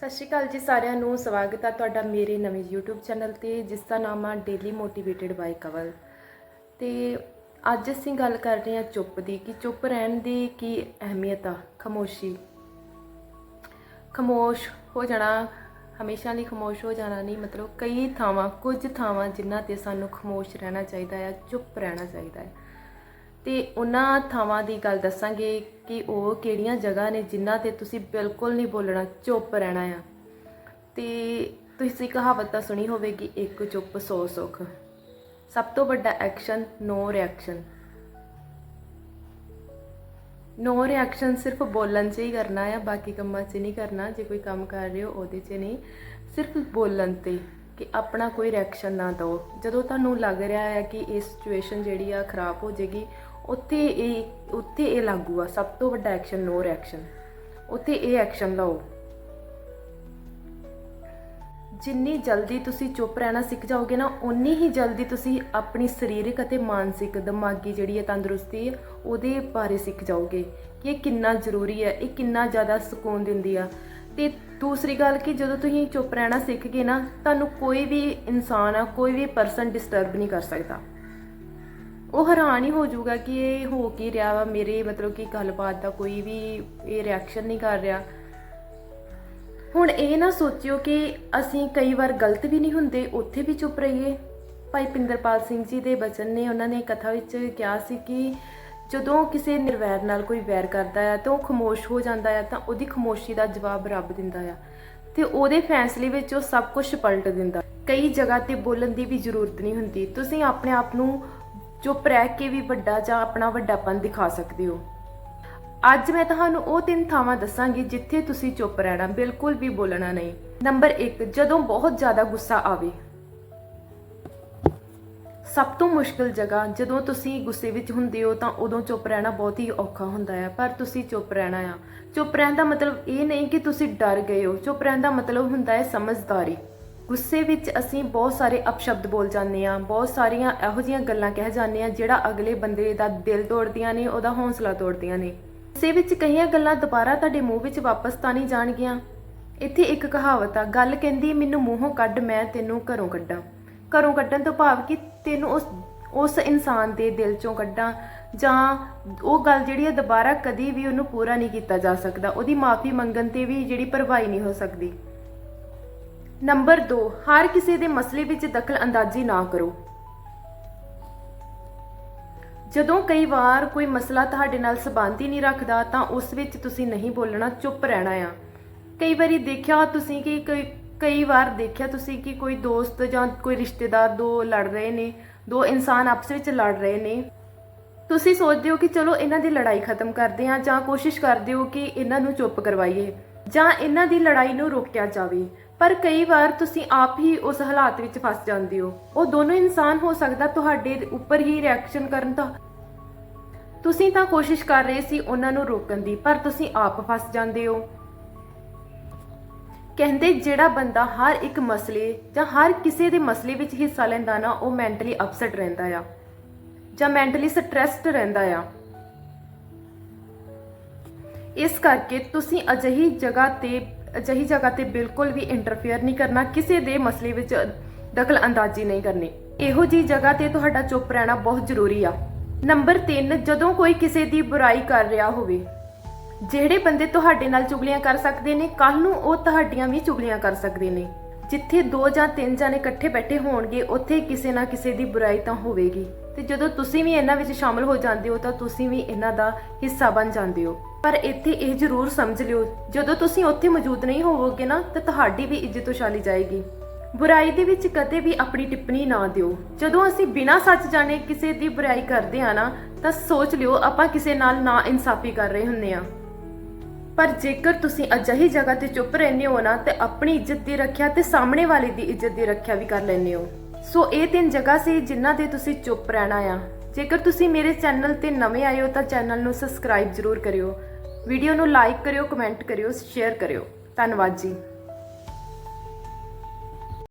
ਸਤਿ ਸ਼੍ਰੀ ਅਕਾਲ ਜੀ ਸਾਰਿਆਂ ਨੂੰ, ਸਵਾਗਤ ਹੈ ਤੁਹਾਡਾ ਮੇਰੇ ਨਵੇਂ YouTube ਚੈਨਲ ਤੇ, ਜਿਸ ਦਾ ਨਾਮ ਆ ਡੇਲੀ ਮੋਟੀਵੇਟਿਡ ਬਾਈ ਕਵਲ ਤੇ ਅੱਜ ਅਸੀਂ ਗੱਲ ਕਰ ਰਹੇ ਹਾਂ ਚੁੱਪ ਦੀ, ਕਿ ਚੁੱਪ ਰਹਿਣ ਦੀ ਕੀ ਅਹਿਮੀਅਤ ਆ? ਖਮੋਸ਼ੀ। ਖਮੋਸ਼ ਹੋ ਜਾਣਾ, ਹਮੇਸ਼ਾ ਲਈ ਖਮੋਸ਼ ਹੋ ਜਾਣਾ ਨਹੀਂ, ਮਤਲਬ ਕਈ ਥਾਵਾਂ, ਕੁਝ ਥਾਵਾਂ ਜਿਨ੍ਹਾਂ ਤੇ ਸਾਨੂੰ ਖਮੋਸ਼ ਰਹਿਣਾ ਚਾਹੀਦਾ ਹੈ ਚੁੱਪ ਰਹਿਣਾ ਚਾਹੀਦਾ ਹੈ ਤੇ ਉਹਨਾਂ ਥਾਵਾਂ ਦੀ ਗੱਲ ਦੱਸਾਂਗੇ ਕਿ ਉਹ ਕਿਹੜੀਆਂ ਜਗ੍ਹਾ ਨੇ ਜਿਨ੍ਹਾਂ ਤੇ ਤੁਸੀਂ ਬਿਲਕੁਲ ਨਹੀਂ ਬੋਲਣਾ, ਚੁੱਪ ਰਹਿਣਾ ਆ। ਤੇ ਤੁਸੀਂ ਕਹਾਵਤ ਤਾਂ ਸੁਣੀ ਹੋਵੇਗੀ ਇੱਕ ਚੁੱਪ ਸੌ ਸੁੱਖ। ਸਭ ਤੋਂ ਵੱਡਾ action no reaction no reaction ਸਿਰਫ ਬੋਲਣ 'ਚ ਹੀ ਕਰਨਾ ਆ, ਬਾਕੀ ਕੰਮਾਂ 'ਚ ਨਹੀਂ ਕਰਨਾ। ਜੇ ਕੋਈ ਕੰਮ ਕਰ ਰਹੇ ਹੋ ਉਹਦੇ 'ਚ ਨਹੀਂ। ਸਿਰਫ ਬੋਲਣ ਤੇ ਕਿ ਆਪਣਾ ਕੋਈ ਰਿਐਕਸ਼ਨ ਨਾ ਦਿਓ। ਜਦੋਂ ਤੁਹਾਨੂੰ ਲੱਗ ਰਿਹਾ ਹੈ ਕਿ ਇਹ ਸਿਚੁਏਸ਼ਨ ਜਿਹੜੀ ਆ ਖਰਾਬ ਹੋ ਜਾਏਗੀ ਉੱਥੇ ਇਹ ਉੱਥੇ ਇਹ ਲਾਗੂ ਆ ਸਭ ਤੋਂ ਵੱਡਾ ਐਕਸ਼ਨ ਨੋ ਰਿਐਕਸ਼ਨ ਉੱਥੇ ਇਹ ਐਕਸ਼ਨ ਲਓ। ਜਿੰਨੀ ਜਲਦੀ ਤੁਸੀਂ ਚੁੱਪ ਰਹਿਣਾ ਸਿੱਖ ਜਾਓਗੇ ਨਾ ਉਨੀ ਹੀ ਜਲਦੀ ਤੁਸੀਂ ਆਪਣੀ ਸਰੀਰਕ ਅਤੇ ਮਾਨਸਿਕ ਦਿਮਾਗੀ ਜਿਹੜੀ ਹੈ ਤੰਦਰੁਸਤੀ ਹੈ, ਉਹਦੇ ਬਾਰੇ ਸਿੱਖ ਜਾਓਗੇ ਕਿ ਇਹ ਕਿੰਨਾ ਜ਼ਰੂਰੀ ਹੈ ਇਹ ਕਿੰਨਾ ਜ਼ਿਆਦਾ ਸਕੂਨ ਦਿੰਦੀ ਆ। ਤੇ ਦੂਸਰੀ ਗੱਲ ਕਿ ਜਦੋਂ ਤੁਸੀਂ ਚੁੱਪ ਰਹਿਣਾ ਸਿੱਖ ਗਏ ਨਾ ਤੁਹਾਨੂੰ ਕੋਈ ਵੀ ਇਨਸਾਨ ਆ ਕੋਈ ਵੀ ਪਰਸਨ ਡਿਸਟਰਬ ਨਹੀਂ ਕਰ ਸਕਦਾ। ਉਹ ਹੈਰਾਨ ਹੀ ਹੋ ਜਾਊਗਾ ਕਿ ਇਹ ਹੋ ਕੀ ਰਿਹਾ ਵਾ, ਮੇਰੇ ਮਤਲਬ ਕਿ ਗੱਲਬਾਤ ਦਾ ਕੋਈ ਵੀ ਇਹ ਰਿਐਕਸ਼ਨ ਨਹੀਂ ਕਰ ਰਿਹਾ। ਹੁਣ ਇਹ ਨਾ ਸੋਚਿਓ ਕਿ ਅਸੀਂ ਕਈ ਵਾਰ ਗਲਤ ਵੀ ਨਹੀਂ ਹੁੰਦੇ, ਉੱਥੇ ਵੀ ਚੁੱਪ ਰਹੀਏ। ਭਾਈ ਪਿੰਦਰਪਾਲ ਸਿੰਘ ਜੀ ਦੇ ਬਚਨ ਨੇ ਉਹਨਾਂ ਨੇ ਕਥਾ ਵਿੱਚ ਕਿਹਾ ਸੀ ਕਿ ਜਦੋਂ ਕਿਸੇ ਨਿਰਵੈਰ ਨਾਲ ਕੋਈ ਵੈਰ ਕਰਦਾ ਆ ਤਾਂ ਉਹ ਖਮੋਸ਼ ਹੋ ਜਾਂਦਾ ਆ, ਤਾਂ ਉਹਦੀ ਖਮੋਸ਼ੀ ਦਾ ਜਵਾਬ ਰੱਬ ਦਿੰਦਾ ਆ। ਤੇ ਉਹਦੇ ਫੈਸਲੇ ਵਿੱਚ ਉਹ ਸਭ ਕੁਝ ਪਲਟ ਦਿੰਦਾ। ਕਈ ਜਗ੍ਹਾ ਤੇ ਬੋਲਣ ਦੀ ਵੀ ਜ਼ਰੂਰਤ ਨਹੀਂ ਹੁੰਦੀ। ਤੁਸੀਂ ਆਪਣੇ ਆਪ ਨੂੰ ਚੁੱਪ ਰਹਿ ਕੇ ਵੀ ਵੱਡਾ ਜਾਂ ਆਪਣਾ ਵੱਡਾਪਨ ਦਿਖਾ ਸਕਦੇ ਹੋ। ਅੱਜ ਮੈਂ ਤੁਹਾਨੂੰ ਉਹ ਤਿੰਨ ਥਾਵਾਂ ਦੱਸਾਂਗੀ ਜਿੱਥੇ ਤੁਸੀਂ ਚੁੱਪ ਰਹਿਣਾ ਬਿਲਕੁਲ ਵੀ ਬੋਲਣਾ ਨਹੀਂ। ਨੰਬਰ 1 ਜਦੋਂ ਬਹੁਤ ਜ਼ਿਆਦਾ ਗੁੱਸਾ ਆਵੇ। ਸਭ ਤੋਂ ਮੁਸ਼ਕਲ ਜਗ੍ਹਾ ਜਦੋਂ ਤੁਸੀਂ ਗੁੱਸੇ ਵਿੱਚ ਹੁੰਦੇ ਹੋ ਤਾਂ ਉਦੋਂ ਚੁੱਪ ਰਹਿਣਾ ਬਹੁਤ ਹੀ ਔਖਾ ਹੁੰਦਾ ਹੈ, ਪਰ ਤੁਸੀਂ ਚੁੱਪ ਰਹਿਣਾ ਆ। ਚੁੱਪ ਰਹਿਣ ਦਾ ਮਤਲਬ ਇਹ ਨਹੀਂ ਕਿ ਤੁਸੀਂ ਡਰ ਗਏ ਹੋ। ਚੁੱਪ ਰਹਿਣ ਦਾ ਮਤਲਬ ਹੁੰਦਾ ਹੈ ਸਮਝਦਾਰੀ। ਗੁੱਸੇ ਵਿੱਚ ਅਸੀਂ ਬਹੁਤ ਸਾਰੇ ਅਪਸ਼ਬਦ ਬੋਲ ਜਾਂਦੇ ਆ ਬਹੁਤ ਸਾਰੀਆਂ ਇਹੋ ਜਿਹੀਆਂ ਗੱਲਾਂ ਕਹਿ ਜਾਂਦੇ ਆ ਜਿਹੜਾ ਅਗਲੇ ਬੰਦੇ ਦਾ ਦਿਲ ਤੋੜਦੀਆਂ ਨੇ, ਉਹਦਾ ਹੌਸਲਾ ਤੋੜਦੀਆਂ ਨੇ। ਗੁੱਸੇ ਵਿੱਚ ਕਈਆਂ ਗੱਲਾਂ ਦੁਬਾਰਾ ਤੁਹਾਡੇ ਮੂੰਹ ਵਿੱਚ ਵਾਪਸ ਤਾਂ ਨਹੀਂ ਜਾਣਗੀਆਂ? ਇੱਥੇ ਇੱਕ ਕਹਾਵਤ ਆ, ਗੱਲ ਕਹਿੰਦੀ, ਮੈਨੂੰ ਮੂੰਹੋਂ ਕੱਢ, ਮੈਂ ਤੈਨੂੰ ਘਰੋਂ ਕੱਢਾਂ। ਘਰੋਂ ਕੱਢਣ ਤੋਂ ਭਾਵ ਕਿ ਤੈਨੂੰ ਉਸ ਉਸ ਇਨਸਾਨ ਦੇ ਦਿਲ ਚੋਂ ਕੱਢਾਂ ਜਾਂ ਉਹ ਗੱਲ ਜਿਹੜੀ ਹੈ ਦੁਬਾਰਾ ਕਦੀ ਵੀ ਉਹਨੂੰ ਪੂਰਾ ਨਹੀਂ ਕੀਤਾ ਜਾ ਸਕਦਾ। ਉਹਦੀ ਮਾਫੀ ਮੰਗਣ ਤੇ ਵੀ ਜਿਹੜੀ ਭਰਵਾਈ ਨਹੀਂ ਹੋ ਸਕਦੀ। ਨੰਬਰ 2 ਹਰ ਕਿਸੇ ਦੇ ਮਸਲੇ ਵਿੱਚ ਦਖਲ ਅੰਦਾਜ਼ੀ ਨਾ ਕਰੋ। ਜਦੋਂ ਕਈ ਵਾਰ ਕੋਈ ਮਸਲਾ ਤੁਹਾਡੇ ਨਾਲ ਸਬੰਧ ਹੀ ਨਹੀਂ ਰੱਖਦਾ, ਤਾਂ ਉਸ ਵਿੱਚ ਤੁਸੀਂ ਨਹੀਂ ਬੋਲਣਾ, ਚੁੱਪ ਰਹਿਣਾ ਆ। ਕਈ ਵਾਰੀ ਦੇਖਿਆ ਤੁਸੀਂ ਕਿ ਕਈ ਕਈ ਵਾਰ ਦੇਖਿਆ ਤੁਸੀਂ ਕਿ ਕੋਈ ਦੋਸਤ ਜਾਂ ਕੋਈ ਰਿਸ਼ਤੇਦਾਰ ਦੋ ਲੜ ਰਹੇ ਨੇ, ਦੋ ਇਨਸਾਨ ਆਪਸ ਵਿੱਚ ਲੜ ਰਹੇ ਨੇ। ਤੁਸੀਂ ਸੋਚਦੇ ਹੋ ਕਿ ਚਲੋ ਇਹਨਾਂ ਦੀ ਲੜਾਈ ਖਤਮ ਕਰਦੇ ਹਾਂ ਜਾਂ ਕੋਸ਼ਿਸ਼ ਕਰਦੇ ਹੋ ਕਿ ਇਹਨਾਂ ਨੂੰ ਚੁੱਪ ਕਰਵਾਈਏ ਜਾਂ ਇਹਨਾਂ ਦੀ ਲੜਾਈ ਨੂੰ ਰੋਕਿਆ ਜਾਵੇ। ਪਰ ਕਈ ਵਾਰ ਤੁਸੀਂ ਆਪ ਹੀ ਉਸ ਹਾਲਾਤ ਵਿੱਚ ਫਸ ਜਾਂਦੇ ਹੋ। ਉਹ ਦੋਨੋਂ ਇਨਸਾਨ ਹੋ ਸਕਦਾ ਤੁਹਾਡੇ ਉੱਪਰ ਹੀ ਰਿਐਕਸ਼ਨ ਕਰਨ ਦਾ। ਤੁਸੀਂ ਤਾਂ ਕੋਸ਼ਿਸ਼ ਕਰ ਰਹੇ ਸੀ ਉਹਨਾਂ ਨੂੰ ਰੋਕਣ ਦੀ, ਪਰ ਤੁਸੀਂ ਆਪ ਫਸ ਜਾਂਦੇ ਹੋ। ਕਹਿੰਦੇ ਜਿਹੜਾ ਬੰਦਾ ਹਰ ਇੱਕ ਮਸਲੇ ਜਾਂ ਹਰ ਕਿਸੇ ਦੇ ਮਸਲੇ ਵਿੱਚ ਹਿੱਸਾ ਲੈਂਦਾ ਨਾ, ਉਹ ਮੈਂਟਲੀ ਅਪਸੈਟ ਰਹਿੰਦਾ ਆ। ਜਾਂ ਮੈਂਟਲੀ ਸਟ੍ਰੈਸਡ ਰਹਿੰਦਾ ਆ। ਇਸ ਕਰਕੇ ਤੁਸੀਂ ਅਜਿਹੀ ਜਗ੍ਹਾ ਤੇ ਅਜਿਹੀ ਜਗ੍ਹਾ ਤੇ ਬਿਲਕੁਲ ਵੀ ਇੰਟਰਫੇਅਰ ਨਹੀਂ ਕਰਨਾ, ਕਿਸੇ ਦੇ ਮਸਲੇ ਵਿੱਚ ਦਖਲ ਅੰਦਾਜ਼ੀ ਨਹੀਂ ਕਰਨੀ। ਇਹੋ ਜੀ ਜਗ੍ਹਾ ਤੇ ਤੁਹਾਡਾ ਚੁੱਪ ਰਹਿਣਾ ਬਹੁਤ ਜ਼ਰੂਰੀ ਆ। ਨੰਬਰ 3 ਜਦੋਂ ਕੋਈ ਕਿਸੇ ਦੀ ਬੁਰਾਈ ਕਰ ਰਿਹਾ ਹੋਵੇ, ਜਿਹੜੇ ਬੰਦੇ ਤੁਹਾਡੇ ਨਾਲ ਚੁਗਲੀਆਂ ਕਰ ਸਕਦੇ ਨੇ ਕੱਲ ਨੂੰ ਉਹ ਤੁਹਾਡੀਆਂ ਵੀ ਚੁਗਲੀਆਂ ਕਰ ਸਕਦੇ ਨੇ। ਜਿੱਥੇ ਦੋ ਜਾਂ ਤਿੰਨ ਜਾਣੇ ਇਕੱਠੇ ਬੈਠੇ ਹੋਣਗੇ, ਉੱਥੇ ਕਿਸੇ ਨਾ ਕਿਸੇ ਦੀ ਬੁਰਾਈ ਤਾਂ ਹੋਵੇਗੀ। ਤੇ ਜਦੋਂ ਤੁਸੀਂ ਵੀ ਇਹਨਾਂ ਵਿੱਚ ਸ਼ਾਮਲ ਹੋ ਜਾਂਦੇ ਹੋ, ਤਾਂ ਤੁਸੀਂ ਵੀ ਇਹਨਾਂ ਦਾ ਹਿੱਸਾ ਬਣ ਜਾਂਦੇ ਹੋ। ਪਰ ਇੱਥੇ ਇਹ ਜ਼ਰੂਰ ਸਮਝ ਲਿਓ, ਜਦੋਂ ਤੁਸੀਂ ਉੱਥੇ ਮੌਜੂਦ ਨਹੀਂ ਹੋਵੋਗੇ ਨਾ, ਤਾਂ ਤੁਹਾਡੀ ਵੀ ਇੱਜ਼ਤ ਉਛਾਲੀ ਜਾਏਗੀ। ਬੁਰਾਈ ਦੇ ਵਿੱਚ ਕਦੇ ਵੀ ਆਪਣੀ ਟਿੱਪਣੀ ਨਾ ਦਿਓ। ਜਦੋਂ ਅਸੀਂ ਬਿਨਾਂ ਸੱਚ ਜਾਣੇ ਕਿਸੇ ਦੀ ਬੁਰਾਈ ਕਰਦੇ ਆ ਨਾ, ਤਾਂ ਸੋਚ ਲਿਓ, ਆਪਾਂ ਕਿਸੇ ਨਾਲ ਨਾ ਇਨਸਾਫੀ ਕਰ ਰਹੇ ਹੁੰਨੇ ਆ ਪਰ ਜੇਕਰ ਤੁਸੀਂ ਅਜਿਹੀ ਜਗ੍ਹਾ ਤੇ ਚੁੱਪ ਰਹਿੰਦੇ ਹੋ ਨਾ, ਤੇ ਆਪਣੀ ਇੱਜ਼ਤ ਦੀ ਰੱਖਿਆ ਤੇ ਸਾਹਮਣੇ ਵਾਲੇ ਦੀ ਇੱਜ਼ਤ ਦੀ ਰੱਖਿਆ ਵੀ ਕਰ ਲੈਂਦੇ ਹੋ। ਸੋ ਇਹ ਤਿੰਨ ਜਗ੍ਹਾ ਸੀ ਜਿਨ੍ਹਾਂ ਤੇ ਤੁਸੀਂ ਚੁੱਪ ਰਹਿਣਾ ਆ। ਜੇਕਰ ਤੁਸੀਂ ਮੇਰੇ ਚੈਨਲ ਤੇ ਨਵੇਂ ਆਏ ਹੋ, ਤਾਂ ਚੈਨਲ ਨੂੰ ਸਬਸਕ੍ਰਾਈਬ ਜ਼ਰੂਰ ਕਰਿਓ। ਵੀਡੀਓ ਨੂੰ ਲਾਈਕ ਕਰਿਓ, ਕਮੈਂਟ ਕਰਿਓ, ਸ਼ੇਅਰ ਕਰਿਓ। ਧੰਨਵਾਦ ਜੀ।